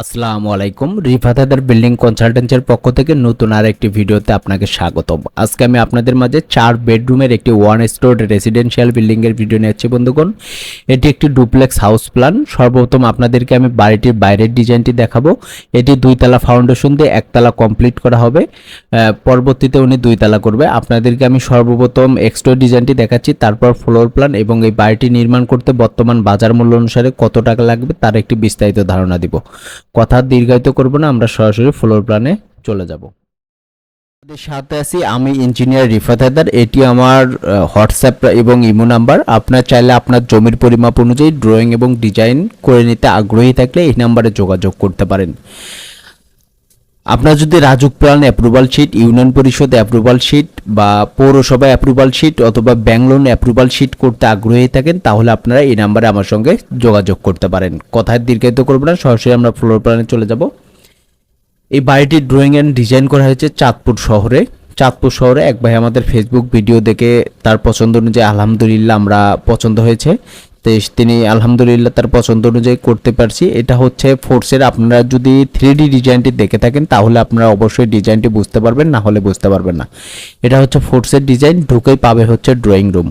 আসসালামু আলাইকুম। রিফাতাদার বিল্ডিং কনসালটেন্সির পক্ষ থেকে নতুন আর একটি ভিডিওতে আপনাকে স্বাগতম। আজকে আমি আপনাদের মাঝে চার বেডরুমের একটি ওয়ান স্টোর রেসিডেন্সিয়াল বিল্ডিংয়ের ভিডিও নিয়ে যাচ্ছি বন্ধুগণ। এটি একটি ডুপ্লেক্স হাউস প্ল্যান সর্বপ্রথম আপনাদেরকে আমি বাড়িটির বাইরের ডিজাইনটি দেখাবো। এটি দুইতলা ফাউন্ডেশন দিয়ে একতলা কমপ্লিট করা হবে। পরবর্তীতে উনি দুইতলা করবে। আপনাদেরকে আমি সর্বপ্রথম এক্সটোর ডিজাইনটি দেখাচ্ছি, তারপর ফ্লোর প্ল্যান এবং এই বাড়িটি নির্মাণ করতে বর্তমান বাজার মূল্য অনুসারে কত টাকা লাগবে তার একটি বিস্তারিত ধারণা দিব। কথা দীর্ঘায়িত করব না, আমরা সরাসরি ফ্লোর প্ল্যানে চলে যাব। সাথে আছি, আমি ইঞ্জিনিয়ার রিফাত হায়দার, এটি আমার হোয়াটসঅ্যাপ এবং ইমো নাম্বার। আপনার চাইলে আপনার জমির পরিমাপ অনুযায়ী ড্রয়িং এবং ডিজাইন করে নিতে আগ্রহী থাকলে এই নাম্বারে যোগাযোগ করতে পারেন। আপনার যদি RAJUK plan approval sheet union parishad approval sheet বা পৌরসভা অ্যাপ্রুভাল শিট অথবা ব্যাংক লোন অ্যাপ্রুভাল শিট করতে আগ্রহী থাকেন, তাহলে আপনারা এই নাম্বারে আমার সঙ্গে যোগাযোগ করতে পারেন। কথায় দীর্ঘায়িত করব না, সরাসরি আমরা ফ্লোর প্ল্যানে চলে যাব। এই বাড়িটির ড্রয়িং অ্যান্ড ডিজাইন করা হয়েছে চাঁদপুর শহরে। চাঁদপুর শহরে এক ভাই আমাদের ফেসবুক ভিডিও দেখে তার পছন্দ অনুযায়ী আলহামদুলিল্লাহ আমরা পছন্দ হয়েছে। তো তিনি আলহামদুলিল্লাহ তার পছন্দ অনুযায়ী করতে পারছি। এটা হচ্ছে ফোর্সের আপনারা যদি থ্রি ডি ডিজাইনটি দেখে থাকেন তাহলে আপনারা অবশ্যই ডিজাইনটি বুঝতে পারবেন, না হলে বুঝতে পারবেন না। এটা হচ্ছে ফোর্সের ডিজাইন ঢুকেই পাবে হচ্ছে ড্রয়িং রুম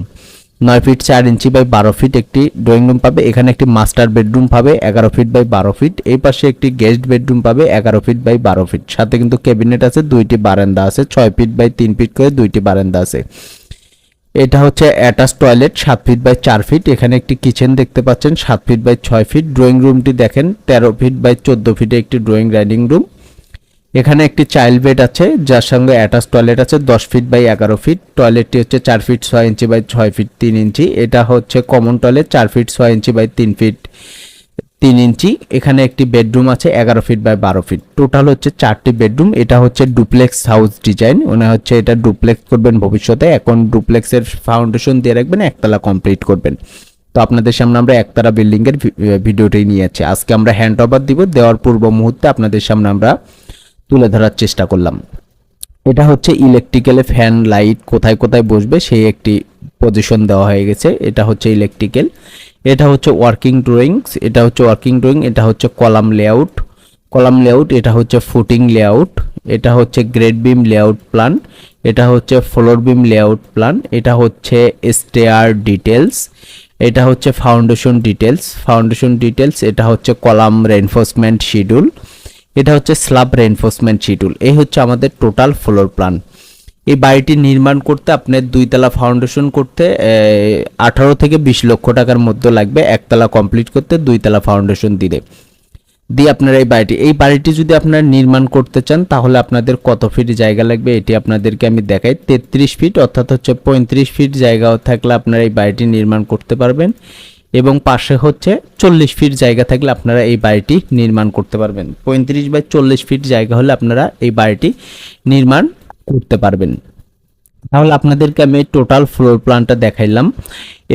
নয় ফিট চার ইঞ্চি বাই বারো ফিট একটি ড্রয়িং রুম পাবে। এখানে একটি মাস্টার বেডরুম পাবে, এগারো ফিট বাই বারো ফিট এই পাশে একটি গেস্ট বেডরুম পাবে, এগারো ফিট বাই বারো ফিট সাথে কিন্তু ক্যাবিনেট আছে, দুইটি বারান্দা আছে, ছয় ফিট বাই তিন ফিট করে দুইটি বারান্দা আছে। এটা হচ্ছে অ্যাটাচ টয়লেট সাত ফিট বাই চার ফিট এখানে একটি কিচেন দেখতে পাচ্ছেন, সাত ফিট বাই ছয় ফিট ড্রয়িং রুমটি দেখেন, তেরো ফিট বাই চোদ্দ ফিটে একটি ড্রয়িং ডাইনিং রুম এখানে একটি চাইল্ড বেড আছে, যার সঙ্গে অ্যাটাচ টয়লেট আছে, দশ ফিট বাই এগারো ফিট টয়লেটটি হচ্ছে চার ফিট ছয় ইঞ্চি বাই ছয় ফিট তিন ইঞ্চি এটা হচ্ছে কমন টয়লেট চার ফিট ছয় ইঞ্চি বাই তিন ফিট তিন ইঞ্চি এখানে একটি বেডরুম আছে, এগারো ফিট বাই বারো ফিট টোটাল হচ্ছে চারটি বেডরুম এটা হচ্ছে ডুপ্লেক্স হাউস ডিজাইন মনে হচ্ছে এটা ডুপ্লেক্স করবেন ভবিষ্যতে। এখন ডুপ্লেক্সের ফাউন্ডেশন দিয়ে রাখবেন, একতলা কমপ্লিট করবেন। তো আপনাদের সামনে আমরা একতলা বিল্ডিংয়ের ভিডিওটাই নিয়ে যাচ্ছি। আজকে আমরা হ্যান্ড ওভার দিব। দেওয়ার পূর্ব মুহূর্তে আপনাদের সামনে আমরা তুলে ধরার চেষ্টা করলাম এটা হচ্ছে ইলেকট্রিক্যালে ফ্যান লাইট কোথায় কোথায় বসবে সেই একটি পজিশন দেওয়া হয়ে গেছে এটা হচ্ছে ইলেকট্রিক্যাল এটা হচ্ছে ওয়ার্কিং ড্রয়িংস এটা হচ্ছে ওয়ার্কিং ড্রয়িং এটা হচ্ছে কলাম লেআউট কলাম লেআউট এটা হচ্ছে ফুটিং লেআউট এটা হচ্ছে গ্রেড বিম লেআউট প্ল্যান এটা হচ্ছে ফ্লোর বিম লেআউট প্ল্যান এটা হচ্ছে স্টেয়ার ডিটেলস এটা হচ্ছে ফাউন্ডেশন ডিটেলস ফাউন্ডেশন ডিটেলস এটা হচ্ছে কলাম রেনফোর্সমেন্ট শিডিউল এটা হচ্ছে স্ল্যাব রেনফোর্সমেন্ট শিডিউল এই হচ্ছে আমাদের টোটাল ফ্লোর প্ল্যান এই বাড়িটি নির্মাণ করতে আপনার দুইতলা ফাউন্ডেশন করতে আঠারো থেকে বিশ লক্ষ টাকার মধ্যে লাগবে। একতলা কমপ্লিট করতে দুইতলা ফাউন্ডেশন দিলে দিয়ে আপনারা এই বাড়িটি এই বাড়িটি যদি আপনারা নির্মাণ করতে চান, তাহলে আপনাদের কত ফিট জায়গা লাগবে এটি আপনাদেরকে আমি দেখাই। তেত্রিশ ফিট অর্থাৎ হচ্ছে পঁয়ত্রিশ ফিট জায়গা থাকলে আপনারা এই বাড়িটি নির্মাণ করতে পারবেন। এবং পাশে হচ্ছে চল্লিশ ফিট জায়গা থাকলে আপনারা এই বাড়িটি নির্মাণ করতে পারবেন। পঁয়ত্রিশ বাই চল্লিশ ফিট জায়গা হলে আপনারা এই বাড়িটি নির্মাণ করতে পারবেন। তাহলে আপনাদেরকে আমি টোটাল ফ্লোর প্ল্যানটা দেখাইলাম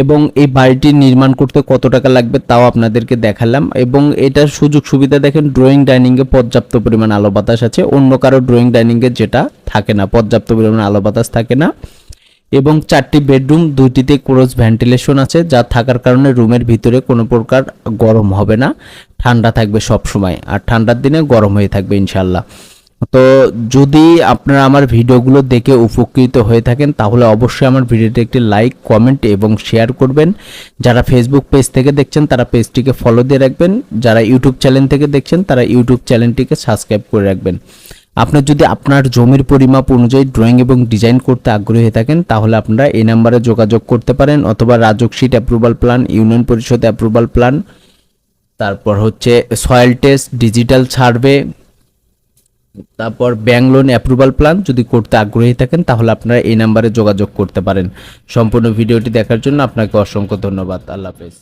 এবং এই বাড়িটি নির্মাণ করতে কত টাকা লাগবে তাও আপনাদেরকে দেখালাম এবং এটার সুযোগ সুবিধা দেখেন ড্রয়িং ডাইনিংয়ে পর্যাপ্ত পরিমাণ আলো বাতাস আছে। অন্য কারও ড্রয়িং ডাইনিংয়ে যেটা থাকে না, পর্যাপ্ত পরিমাণ আলো বাতাস থাকে না। এবং চারটি বেডরুম, দুইটিতে ক্রোজ ভেন্টিলেশন আছে যা থাকার কারণে রুমের ভিতরে কোনো প্রকার গরম হবে না। ঠান্ডা থাকবে সব সময় আর ঠান্ডার দিনে গরম হয়ে থাকবে ইনশাল্লাহ তো যদি আপনারা আমার ভিডিওগুলো দেখে উপকৃত হয়ে থাকেন, তাহলে অবশ্যই আমার ভিডিওটি একটি লাইক, কমেন্ট এবং শেয়ার করবেন। যারা ফেসবুক পেজ থেকে দেখছেন, তারা পেজটিকে ফলো দিয়ে রাখবেন। যারা ইউটিউব চ্যানেল থেকে দেখছেন, তারা ইউটিউব চ্যানেলটিকে সাবস্ক্রাইব করে রাখবেন। আপনার যদি আপনার জমির পরিমাপ অনুযায়ী ড্রয়িং এবং ডিজাইন করতে আগ্রহী থাকেন, তাহলে আপনারা এই নাম্বারে যোগাযোগ করতে পারেন অথবা RAJUK sheet approval plan union parishad approval plan তারপর হচ্ছে সয়েল টেস্ট ডিজিটাল সার্ভে তারপর ব্যাংক লোন অ্যাপ্রুভাল প্ল্যান যদি করতে আগ্রহী থাকেন, তাহলে আপনারা এই নাম্বারে যোগাযোগ করতে পারেন। সম্পূর্ণ ভিডিওটি দেখার জন্য আপনাকে অসংখ্য ধন্যবাদ। আল্লাহ হাফেজ।